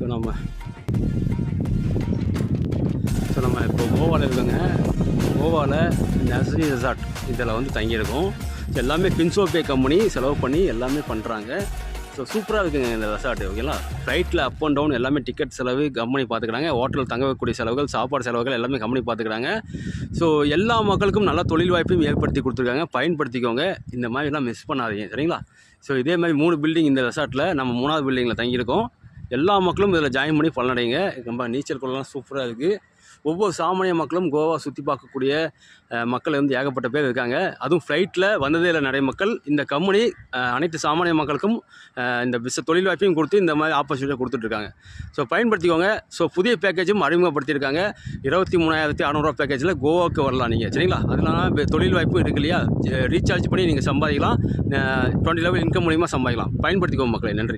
So நம்ம so நம்ம இப்போ கோவாவில் இருக்கோங்க. கோவாவில் நர்சரி ரெசார்ட் இதில் வந்து தங்கியிருக்கோம். ஸோ எல்லாமே பின்சோபே கம்பெனி செலவு பண்ணி எல்லாமே பண்ணுறாங்க ஸோ சூப்பராக இருக்குங்க இந்த ரெசார்ட் ஓகேங்களா ஃப்ளைட்டில் அப் அண்ட் டவுன் எல்லாமே டிக்கெட் செலவு கம்பெனி பார்த்துக்கிறாங்க. ஹோட்டல் தங்கக்கூடிய செலவுகள் சாப்பாடு செலவுகள் எல்லாமே கம்பெனி பார்த்துக்கிறாங்க. ஸோ எல்லா மக்களுக்கும் நல்ல தொழில் வாய்ப்பையும் ஏற்படுத்தி கொடுத்துருக்காங்க. பயன்படுத்திக்கோங்க. இந்த மாதிரிலாம் மிஸ் பண்ணாதீங்க சரிங்களா? ஸோ இதே மாதிரி மூணு பில்டிங் இந்த ரெசார்ட்டில் நம்ம மூணாவது பில்டிங்கில் தங்கியிருக்கோம். எல்லா மக்களும் இதில் ஜாயின் பண்ணி பலனடைங்க. ரொம்ப நீச்சல் குளம்லாம் சூப்பராக இருக்குது ஒவ்வொரு சாமானிய மக்களும் கோவா சுற்றி பார்க்கக்கூடிய மக்கள் வந்து ஏகப்பட்ட பேர் இருக்காங்க. அதுவும் ஃப்ளைட்டில் வந்ததே இல்லை நிறைய மக்கள். இந்த கம்பெனி அனைத்து சாமானிய மக்களுக்கும் இந்த பிஸ் தொழில் வாய்ப்பையும் கொடுத்து இந்த மாதிரி ஆப்பர்ச்சுனிட்டியை கொடுத்துட்ருக்காங்க. ஸோ பயன்படுத்திக்கோங்க. ஸோ புதிய பேக்கேஜும் அறிமுகப்படுத்தியிருக்காங்க. இருபத்தி மூணாயிரத்தி அறநூறுவா பேக்கேஜில் கோவாவுக்கு வரலாம் நீங்கள் சரிங்களா? அதனால தொழில் வாய்ப்பு இருக்கு இல்லையா? ரீசார்ஜ் பண்ணி நீங்கள் சம்பாதிக்கலாம். டுவெண்ட்டி லெவல் இன்கம் மூலியமாக சம்பாதிக்கலாம். பயன்படுத்திக்கோங்க மக்களை. நன்றி.